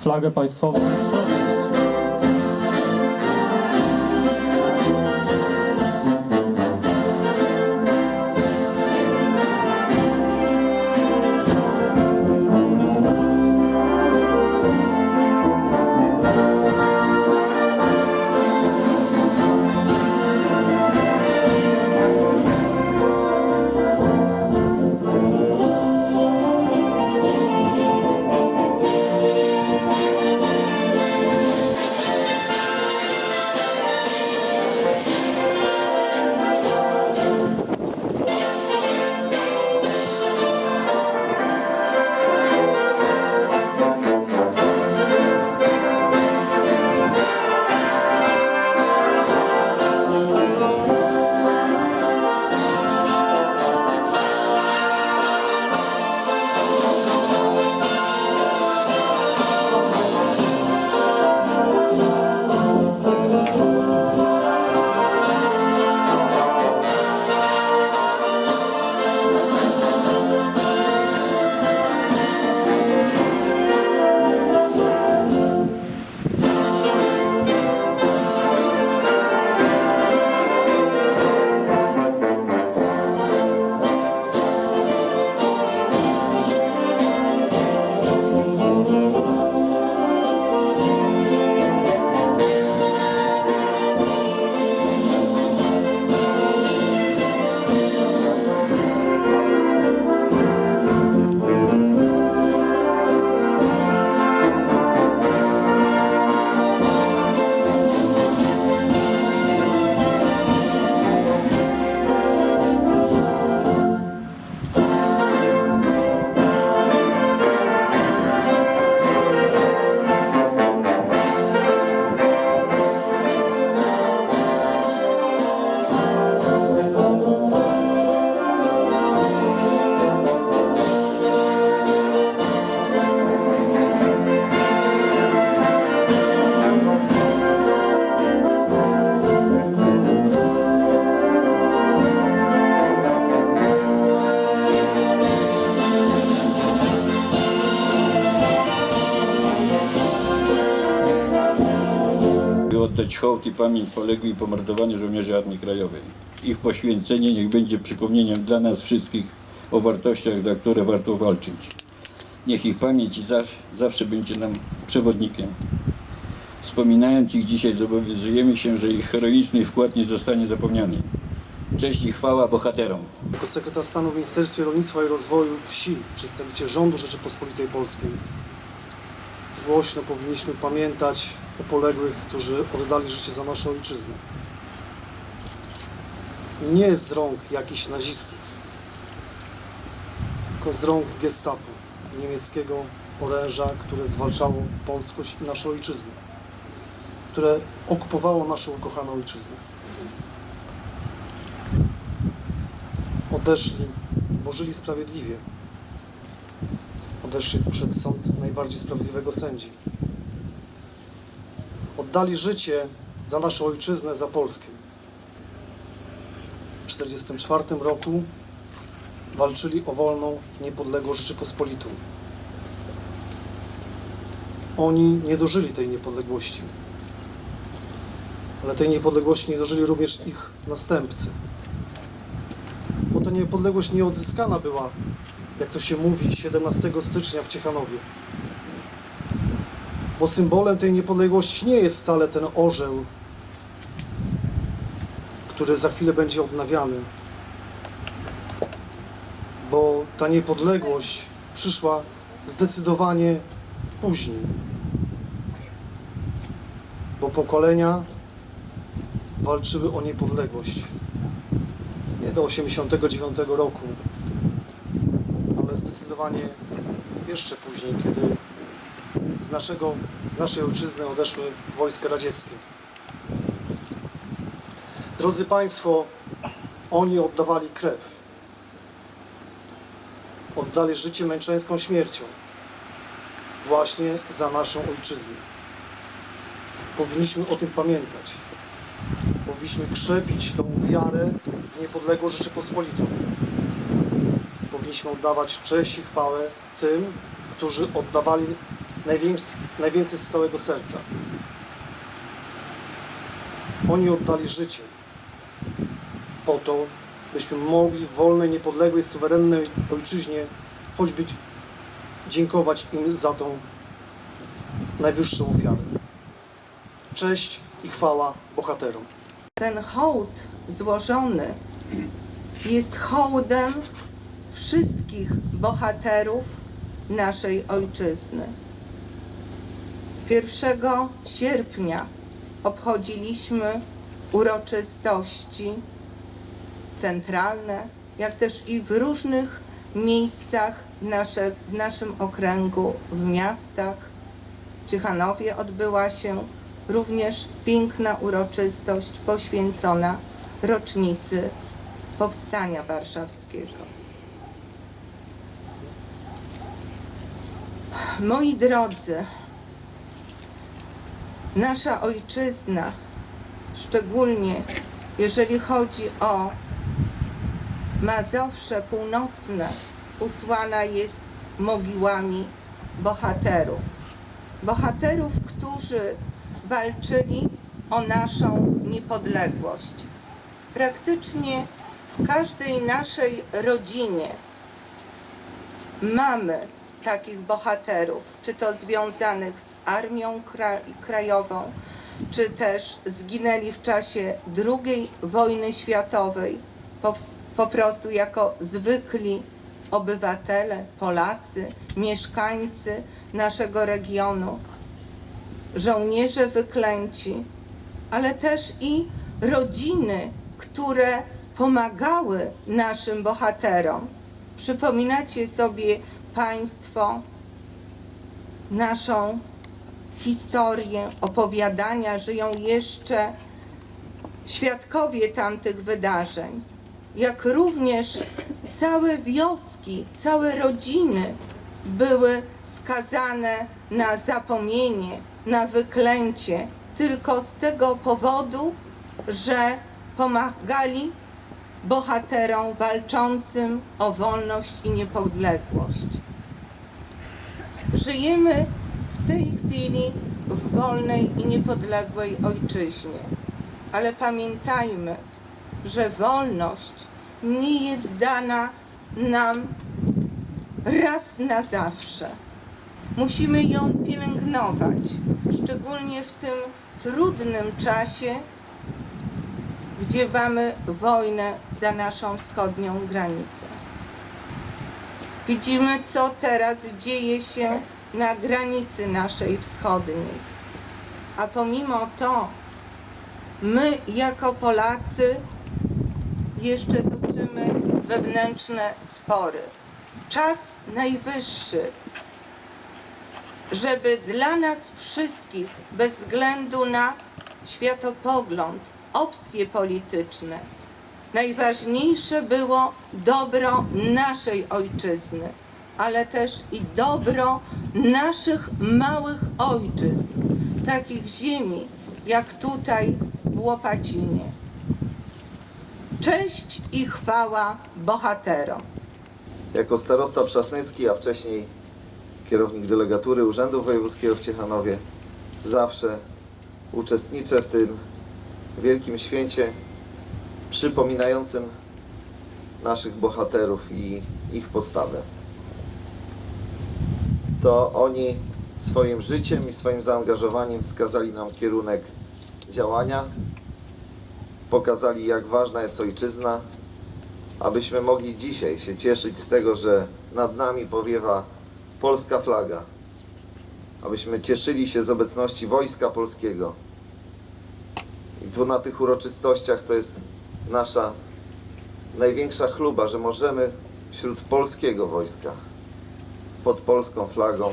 Flagę państwową hołd i pamięć poległych i pomordowanych żołnierzy Armii Krajowej. Ich poświęcenie niech będzie przypomnieniem dla nas wszystkich o wartościach, za które warto walczyć. Niech ich pamięć zawsze będzie nam przewodnikiem. Wspominając ich dzisiaj zobowiązujemy się, że ich heroiczny wkład nie zostanie zapomniany. Cześć i chwała bohaterom. Jako sekretarz stanu w Ministerstwie Rolnictwa i Rozwoju Wsi, przedstawiciel rządu Rzeczypospolitej Polskiej, głośno powinniśmy pamiętać o poległych, którzy oddali życie za naszą ojczyznę. Nie z rąk jakichś nazistów, tylko z rąk gestapo, niemieckiego oręża, które zwalczało polskość i naszą ojczyznę, które okupowało naszą ukochaną ojczyznę. odeszli, bo żyli sprawiedliwie. Odeszli przed sąd najbardziej sprawiedliwego sędzi. Oddali życie za naszą ojczyznę, za Polskę. W 1944 roku walczyli o wolną, niepodległą Rzeczypospolitą. Oni nie dożyli tej niepodległości. Ale tej niepodległości nie dożyli również ich następcy bo ta niepodległość nie odzyskana była, jak to się mówi, 17 stycznia w Ciechanowie. Bo symbolem tej niepodległości nie jest wcale ten orzeł, który za chwilę będzie odnawiany, bo ta niepodległość przyszła zdecydowanie później. Bo pokolenia walczyły o niepodległość nie do 89 roku, ale zdecydowanie jeszcze później, kiedy naszego, z naszej ojczyzny odeszły wojska radzieckie. Drodzy Państwo, oni oddawali krew. Oddali życie męczeńską śmiercią właśnie za naszą ojczyznę. Powinniśmy o tym pamiętać. powinniśmy krzepić tą wiarę w niepodległą Rzeczypospolitą. Powinniśmy oddawać cześć i chwałę tym, którzy oddawali najwięcej, najwięcej z całego serca. Oni oddali życie po to, byśmy mogli w wolnej, niepodległej, suwerennej ojczyźnie choćby dziękować im za tą najwyższą ofiarę. Cześć i chwała bohaterom. Ten hołd złożony jest hołdem wszystkich bohaterów naszej ojczyzny. 1 sierpnia obchodziliśmy uroczystości centralne, jak też i w różnych miejscach nasze, w naszym okręgu, w miastach. W Ciechanowie odbyła się również piękna uroczystość poświęcona rocznicy Powstania Warszawskiego. Moi drodzy, nasza ojczyzna, szczególnie jeżeli chodzi o Mazowsze Północne, usłana jest mogiłami bohaterów. Bohaterów, którzy walczyli o naszą niepodległość. Praktycznie w każdej naszej rodzinie mamy takich bohaterów, czy to związanych z Armią Kra- Krajową, czy też zginęli w czasie II wojny światowej, po, po prostu jako zwykli obywatele, Polacy, mieszkańcy naszego regionu, żołnierze wyklęci, ale też i rodziny, które pomagały naszym bohaterom. Przypominacie sobie Państwo naszą historię, opowiadania, żyją jeszcze świadkowie tamtych wydarzeń, jak również całe wioski, całe rodziny były skazane na zapomnienie, na wyklęcie, tylko z tego powodu, że pomagali bohaterom walczącym o wolność i niepodległość. Żyjemy w tej chwili w wolnej i niepodległej ojczyźnie, ale pamiętajmy, że wolność nie jest dana nam raz na zawsze. Musimy ją pielęgnować, szczególnie w tym trudnym czasie, gdzie mamy wojnę za naszą wschodnią granicę. Widzimy, co teraz dzieje się na granicy naszej wschodniej. A pomimo to, my jako Polacy jeszcze toczymy wewnętrzne spory. Czas najwyższy, żeby dla nas wszystkich, bez względu na światopogląd, opcje polityczne, najważniejsze było dobro naszej ojczyzny, ale też i dobro naszych małych ojczyzn, takich ziemi jak tutaj w Łopacinie. Cześć i chwała bohaterom. Jako starosta Przasnyski, a wcześniej kierownik delegatury Urzędu Wojewódzkiego w Ciechanowie, zawsze uczestniczę w tym wielkim święcie przypominającym naszych bohaterów i ich postawę. To oni swoim życiem i swoim zaangażowaniem wskazali nam kierunek działania, pokazali jak ważna jest ojczyzna, abyśmy mogli dzisiaj się cieszyć z tego, że nad nami powiewa polska flaga, abyśmy cieszyli się z obecności Wojska Polskiego. Tu na tych uroczystościach to jest nasza największa chluba, że możemy wśród polskiego wojska, pod polską flagą,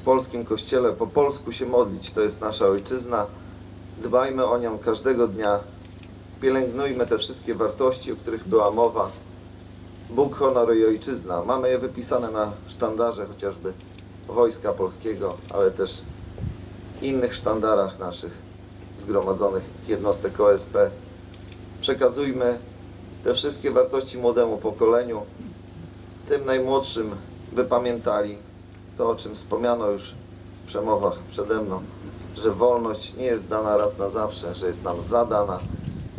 w polskim kościele po polsku się modlić. To jest nasza ojczyzna. Dbajmy o nią każdego dnia. Pielęgnujmy te wszystkie wartości, o których była mowa. Bóg, honor i ojczyzna. Mamy je wypisane na sztandarze chociażby Wojska Polskiego, ale też innych sztandarach naszych. Zgromadzonych jednostek OSP. Przekazujmy te wszystkie wartości młodemu pokoleniu, tym najmłodszym, by pamiętali to, o czym wspomniano już w przemowach przede mną, że wolność nie jest dana raz na zawsze, że jest nam zadana,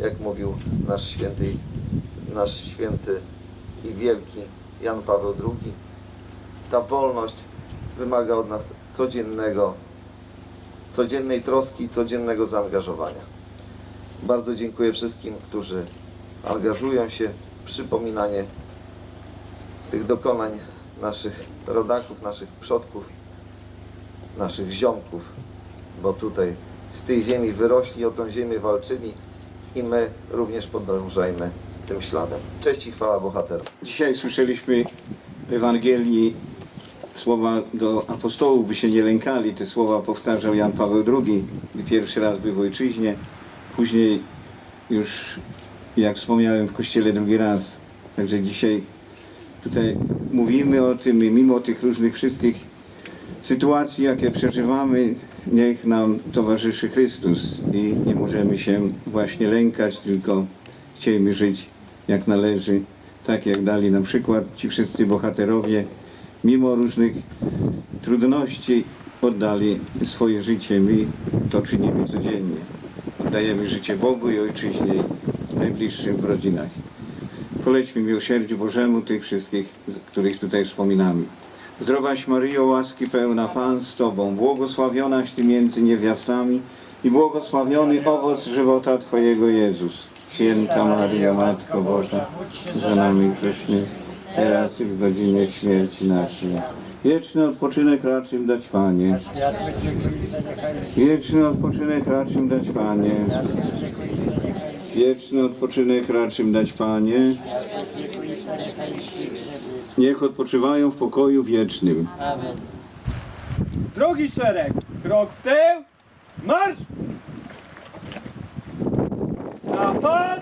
jak mówił nasz święty, nasz święty i wielki Jan Paweł II. Ta wolność wymaga od nas codziennego, codziennej troski i codziennego zaangażowania. Bardzo dziękuję wszystkim, którzy angażują się w przypominanie tych dokonań naszych rodaków, naszych przodków, naszych ziomków, bo tutaj z tej ziemi wyrośli, o tą ziemię walczyli i my również podążajmy tym śladem. Cześć i chwała bohaterom. Dzisiaj słyszeliśmy w Ewangelii słowa do apostołów, by się nie lękali. Te słowa powtarzał Jan Paweł II, gdy pierwszy raz był w ojczyźnie. Później już, jak wspomniałem, w kościele drugi raz. Także dzisiaj tutaj mówimy o tym i mimo tych różnych wszystkich sytuacji, jakie przeżywamy, niech nam towarzyszy Chrystus i nie możemy się właśnie lękać, tylko chcielibyśmy żyć jak należy, tak jak dali na przykład ci wszyscy bohaterowie, mimo różnych trudności oddali swoje życie. My to czynimy codziennie. Oddajemy życie Bogu i Ojczyźnie najbliższym w rodzinach. Polećmy miłosierdziu Bożemu tych wszystkich, których tutaj wspominamy. Zdrowaś Maryjo, łaski pełna Pan z Tobą, błogosławionaś Ty między niewiastami i błogosławiony owoc żywota Twojego Jezus. Święta Maryjo, Matko Boża, za nami grzesznych, teraz i w godzinie śmierci naszej. Wieczny odpoczynek raczym dać Panie. Wieczny odpoczynek raczym dać Panie. Wieczny odpoczynek raczym dać Panie. Niech odpoczywają w pokoju wiecznym. Drugi szereg. Krok w tył. Marsz! Na pas!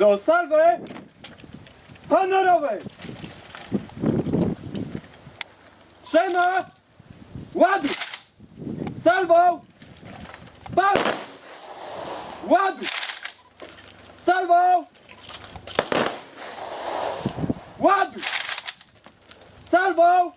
do dostawy honorowej. Trzyma ładu. Salwą pał. Ładu. Salwą ładu. Salwą